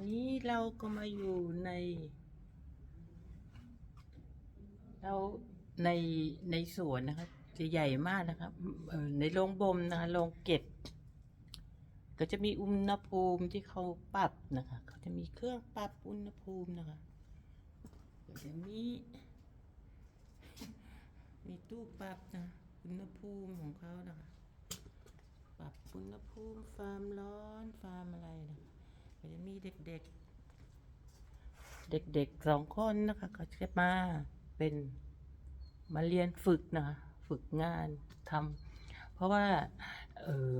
นี้เราก็มาอยู่ใน เราในในสวนนะคะจะใหญ่มากนะครับในโรงบ่มนะคะโรงเก็บ ก็จะมีอุณหภูมิที่เขาปรับนะคะเขาจะมีเครื่องปรับอุณหภูมินะคะก็จะมี มีตู้ปรับนะอุณหภูมิของเขานะคะ ปรับอุณหภูมิความร้อนความอะไรนะคะ จะมีเด็กๆ เด็กๆสองคนนะคะก็จะมาเป็นมาเรียนฝึกนะฝึกงานทำเพราะว่าเออ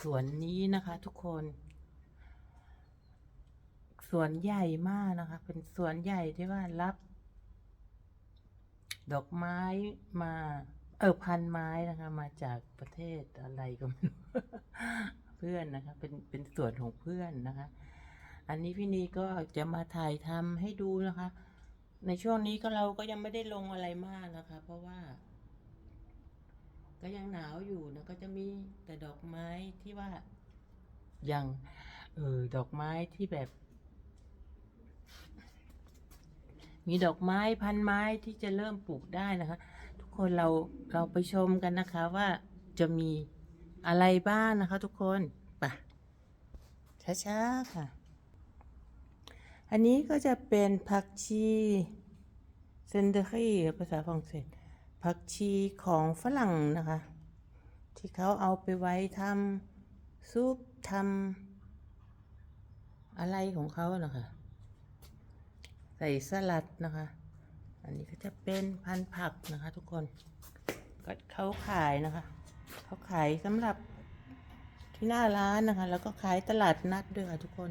สวนนี้นะคะทุกคน สวนใหญ่มากนะคะ เป็นสวนใหญ่ที่ว่ารับ ดอกไม้มา เออพันไม้นะคะ มาจากประเทศอะไรก็ไม่รู้ พื่อนนะคะ เป็นเป็นสวนของเพื่อนนะคะ อันนี้พี่นีก็จะมาถ่ายทำให้ดูนะคะ ในช่วงนี้ก็เราก็ยังไม่ได้ลงอะไรมากนะคะ เพราะว่า ก็ยังหนาวอยู่นะก็จะมีแต่ดอกไม้ที่ว่าอย่างเออดอกไม้ที่แบบ มีดอกไม้พันไม้ที่จะเริ่มปลูกได้นะคะ ทุกคนเราเราไปชมกันนะคะว่าจะมี อะไรบ้างนะคะทุกคนไปช้าๆค่ะ อันนี้ก็จะเป็นผักชีเซนเดอรี่ภาษาฝรั่งเศสผักชีของฝรั่งนะคะ ที่เขาเอาไปไว้ทำซุปทำอะไรของเขานะคะ ใส่สลัดนะคะ อันนี้ก็จะเป็นพันธุ์ผักนะคะทุกคนก็เขาขายนะคะ เขาขายสำหรับที่หน้าร้านนะคะ แล้วก็ขายตลาดนัดด้วยค่ะทุกคน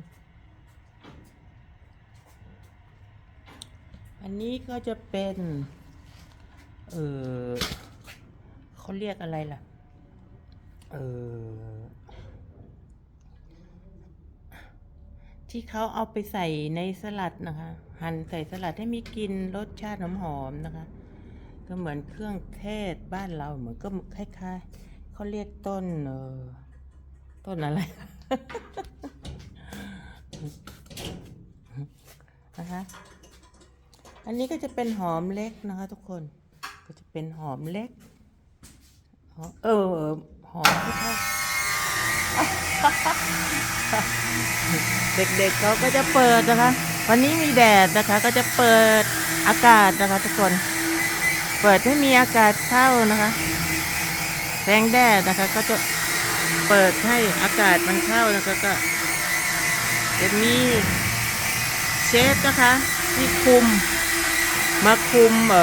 อันนี้ก็จะเป็น เออเขาเรียกอะไรล่ะ เออที่เขาเอาไปใส่ในสลัดนะคะ หั่นใส่สลัดให้มีกลิ่นรสชาติหอมๆนะคะ ก็เหมือนเครื่องเทศบ้านเราเหมือนก็คล้ายๆ เขาเรียกต้นเออต้นอะไร นะคะ อันนี้ก็จะเป็นหอมเล็กนะคะทุกคน ก็จะเป็นหอมเล็กหอมเออ หอมที่เขาเด็กๆเขาก็จะเปิดนะคะ วันนี้มีแดดนะคะ ก็จะเปิดอากาศนะคะทุกคน เปิดให้มีอากาศเข้านะคะ แสงแดดนะคะ ก็จะเปิดให้อากาศมันเข้านะคะก็จะมีเชฟนะคะ ที่คุมมาคุมเ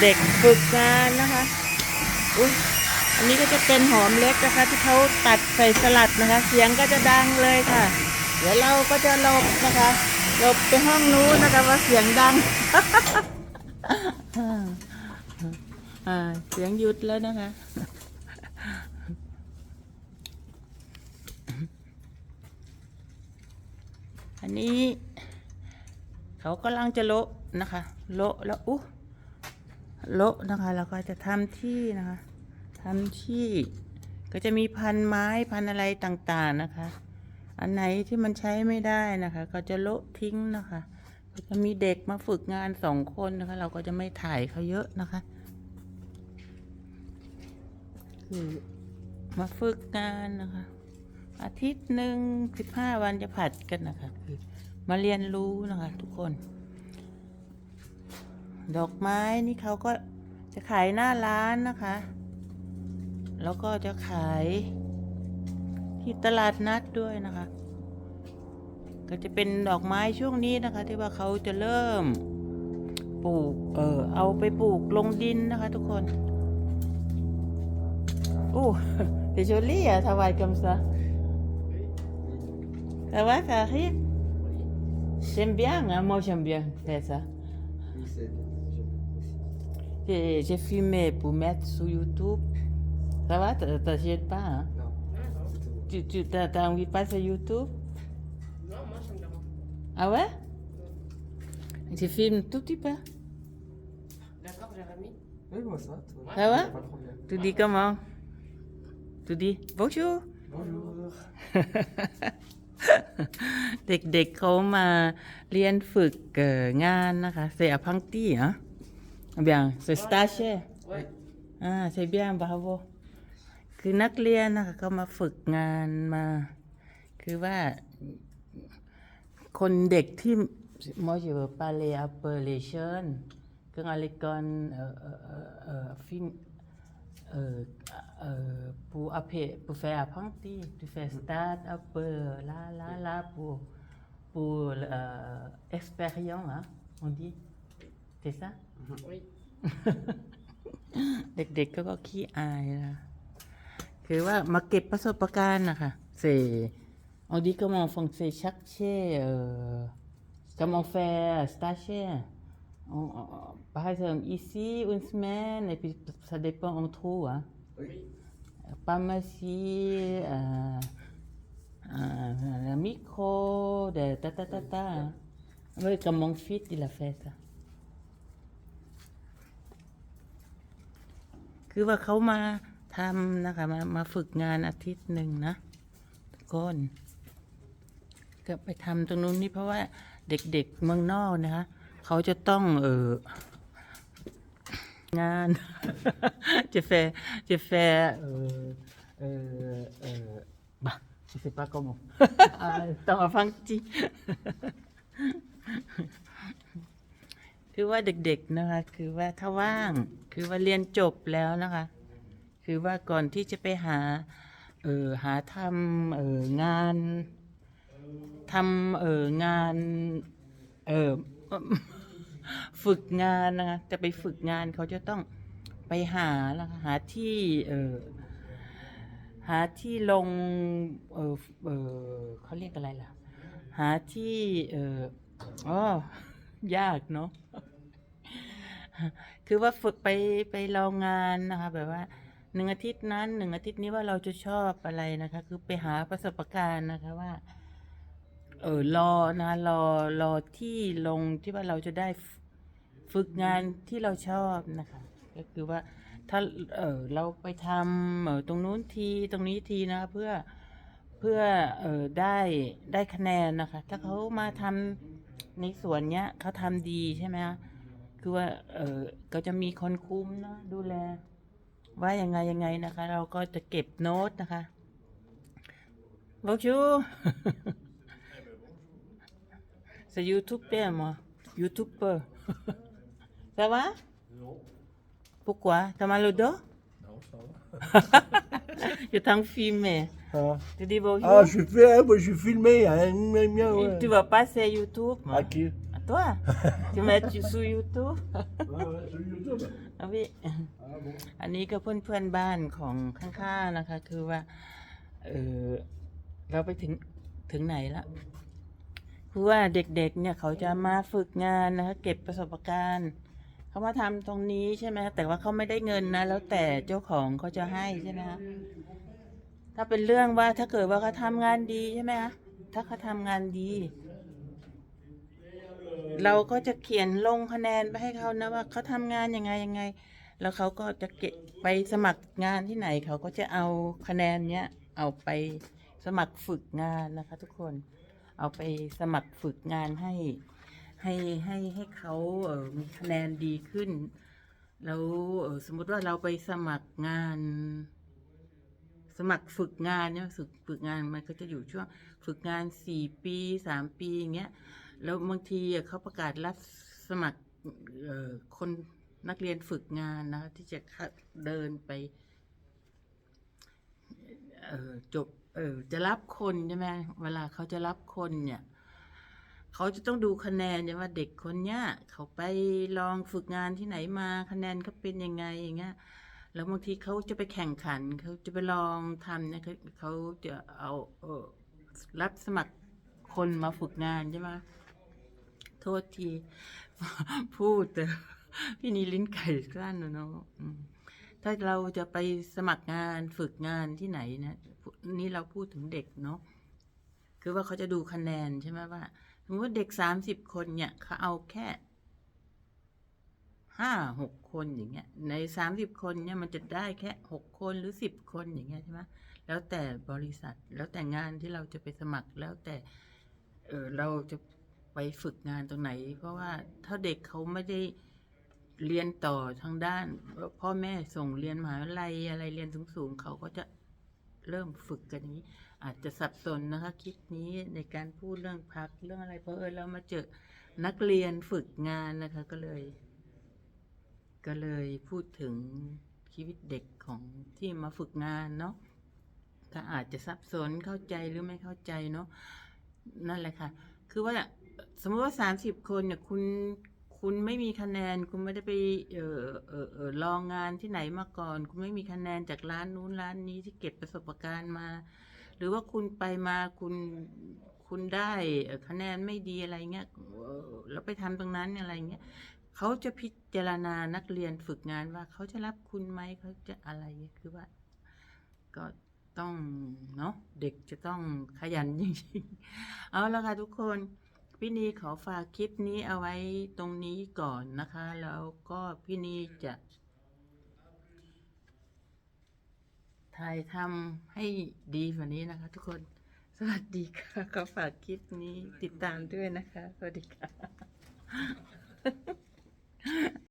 เด็กฝึกงานนะคะ อุ้ยอันนี้ก็จะเป็นหอมเล็กนะคะ ที่เขาตัดใส่สลัดนะคะ เสียงก็จะดังเลยค่ะ เดี๋ยวเราก็จะหลบนะคะหลบไปห้องนู้นนะคะว่าเสียงดัง อ่า เสียงหยุดแล้วนะคะ อันนี้ เขากำลังจะโละนะคะ โละแล้วอุ๊โละนะคะแล้วก็จะทำที่นะคะทำที่ก็จะมีพันไม้พันอะไรต่างๆนะคะ อันไหนที่มันใช้ไม่ได้นะคะ ก็จะโละทิ้งนะคะ ก็จะมีเด็กมาฝึกงานสองคนนะคะ เราก็จะไม่ถ่ายเขาเยอะนะคะ คือ มาฝึกงานนะคะ อาทิตย์หนึ่งสิบห้าวันจะผัดกันนะคะคือมาเรียนรู้นะคะ ทุกคน ดอกไม้นี่เขาก็จะขายหน้าร้านนะคะ แล้วก็จะขายที่ตลาดนัดด้วยนะคะ ก็จะเป็นดอกไม้ช่วงนี้นะคะ ที่ว่าเขาจะเริ่มปลูก เออเอาไปปลูกลงดินนะคะ ทุกคน Oh, c'est joli, hein, ça va comme ça. Ça va, ça arrive? J'aime bien, hein, moi j'aime bien faire ça. J'ai j'ai filmé pour mettre sur YouTube. Ça va, t'as- t'achètes pas, hein? Non. Tu, tu t'as, envie de passer sur YouTube? Non, moi ça me dérange pas. Ah ouais? Je filme tout petit peu? D'accord, Jérémy Oui, moi ça va. Ça va? Pas de problème. Tu dis comment? Tu dis bonjour Bonjour. เด็กๆเขามาเรียนฝึกเอ่องานนะคะเสียพังตี้ฮะ bien c'est stage Ouais. อ่าใช่เบี้ยบาโวคือนักเรียนนะคะก็มาฝึกงานมา คือว่า คนเด็กที่ moi je veux parler un peu les jeunes que à l'école euh, euh, euh, fin euh, euh, pour après pour faire apprenti tu fais stade un peu là là là pour pour euh, expérience hein, on dit c'est ça Oui. เด็กๆก็ก็ขี้อายนะคือว่ามาเก็บประสบการณ์นะคะเส on dit comment fonctionne chaque chez euh, comment faire stagiaire On- on- par exemple ici une semaine et puis ça dépend on trouve hein. Oui. pharmacie euh, euh, un micro de ta ta ta ta hein. oui comme mon fils il a fait ça คือว่าเขามาทำนะคะมามาฝึกงานอาทิตย์หนึ่งนะทุกคนก็ไปทำตรงนู้นนี่เพราะว่าเด็กๆเมืองนอกนะคะ เขาจะต้องเอองานจะแฟจะแฟเออเออเออบะ je sais pas comment อ่าต้องฟังจีคือว่าเด็กๆนะคะ คือว่าถ้าว่าง คือว่าเรียนจบแล้วนะคะ คือว่าก่อนที่จะไปหา เออหาทำเอองานทำเอองาน เออ ฝึกงานนะคะจะไปฝึกงานเขาจะต้องไปหาแล้วค่ะหาที่เออหาที่ลงเออเออเขาเรียกอะไรล่ะ หาที่เอออ๋อยากเนาะคือว่าฝึกไปไปลองงานนะคะแบบว่าหนึ่งอาทิตย์นั้นหนึ่งอาทิตย์นี้ว่าเราจะชอบอะไรนะคะ คือไปหาประสบการณ์นะคะว่า เออรอนะรอรอที่ลงที่ว่าเราจะได้ ฝึกงานที่เราชอบนะคะ ก็คือว่าถ้าเออเราไปทำเออตรงนู้นทีตรงนี้ทีนะคะเพื่อเพื่อเออได้ได้คะแนนนะคะ ถ้าเขามาทำในส่วนเนี้ยเขาทำดีใช่ไหมคะคือว่าเออก็จะมีคนคุ้มนะดูแล ว่ายังไงยังไงนะคะ เราก็จะเก็บโน้ตนะคะบอกชู C'est YouTuber, moi. YouTuber. Ça va Non, Pourquoi T'as mal au dos non, ça va. Je t'en filmé. Ah, Tu dis bonjour Ah, je fais, hein, moi, je suis filmé, hein, gna, gna, Et ouais. Tu vas pas sur YouTube moi. À qui À toi Tu mets tu sur YouTube Ouais, ouais, sur YouTube. อะพี่ Ah bon อันนี้ก็เพื่อนเพื่อนๆบ้านของข้างๆนะคะ คือว่า เออเราไปถึงถึงไหนละคือว่าเด็กๆ เนี่ยเขาจะมาฝึกงานนะคะ เก็บประสบการณ์ เขามาทำตรงนี้ใช่ไหมคะแต่ว่าเขาไม่ได้เงินนะ แล้วแต่เจ้าของเขาจะให้ใช่ไหมคะถ้าเป็นเรื่องว่าถ้าเกิดว่าเขาทำงานดีใช่ไหมคะถ้าเขาทำงานดี เราก็จะเขียนลงคะแนนไปให้เขานะว่าเขาทำงานยังไงยังไง แล้วเขาก็จะเก็บไปสมัครงานที่ไหน เขาก็จะเอาคะแนนเนี้ยเอาไปสมัครฝึกงานนะคะ ทุกคน เอาไปสมัครฝึกงานให้ ให้ให้ให้เขาเออมีคะแนนดีขึ้น แล้วเออสมมติว่าเราไปสมัครงาน สมัครฝึกงานเนี่ยฝึกฝึกงานมันก็จะอยู่ช่วงฝึกงานสี่ปีสามปีอย่างเงี้ยแล้วบางทีอะเขาประกาศรับสมัครเอ่อคนนักเรียนฝึกงานนะคะที่จะเข้าเดินไปเอ่อจบเออจะรับคนใช่ไหมเวลาเขาจะรับคนเนี่ย เขาจะต้องดูคะแนนใช่ว่าเด็กคนเนี้ยเขาไปลองฝึกงานที่ไหนมาคะแนนเขาเป็นยังไงอย่างเงี้ยแล้วบางทีเขาจะไปแข่งขันเขาจะไปลองทำเนี่ยเขาจะเอาเออรับสมัครคนมาฝึกงานใช่ไหมโทษที พูดแต่พี่นี่ลิ้นไก่สั้นนะเนาะถ้าเราจะไปสมัครงานฝึกงานที่ไหนนะนี่เราพูดถึงเด็กเนาะคือว่าเขาจะดูคะแนนใช่ไหมว่า สมมติว่าเด็กสามสิบคนเนี่ยเขาเอาแค่ห้าหกคนอย่างเงี้ย ในสามสิบคนเนี่ยมันจะได้แค่หกคนหรือสิบคนอย่างเงี้ยใช่ไหมแล้วแต่บริษัทแล้วแต่งานที่เราจะไปสมัครแล้วแต่เออเราจะไปฝึกงานตรงไหน เพราะว่าถ้าเด็กเขาไม่ได้เรียนต่อทางด้าน พ่อแม่ส่งเรียนมหาวิทยาลัยอะไรเรียนสูงๆเขาก็จะเริ่มฝึกกันอย่างนี้ อาจจะสับสนนะคะคลิปนี้ในการพูดเรื่องพักเรื่องอะไร เพราะเออเรามาเจอนักเรียนฝึกงานนะคะก็เลย ก็เลยพูดถึงชีวิตเด็กของที่มาฝึกงานเนาะก็อาจจะสับสนเข้าใจหรือไม่เข้าใจเนาะนั่นแหละค่ะ คือว่าสมมติว่าสามสิบคนเนี่ยคุณคุณไม่มีคะแนนคุณไม่ได้ไปเออเออเออลองงานที่ไหนมาก่อน คุณไม่มีคะแนนจากร้านนู้นร้านนี้ที่เก็บประสบการณ์มา หรือว่าคุณไปมาคุณคุณได้คะแนนไม่ดีอะไรเงี้ยเอ่อแล้วไปทำตรงนั้นอะไรเงี้ยเขาจะพิจารณานักเรียนฝึกงานว่าเขาจะรับคุณไหมเขาจะอะไรเงี้ยคือว่า ก็ต้องเนาะเด็กจะต้องขยันจริงๆเอาละค่ะทุกคนพี่นีขอฝากคลิปนี้เอาไว้ตรงนี้ก่อนนะคะ แล้วก็พี่นีจะ ถ่ายทำให้ดีกว่านี้นะคะ ทุกคน สวัสดีค่ะขอฝากคลิปนี้ติดตามด้วยนะคะ สวัสดีค่ะ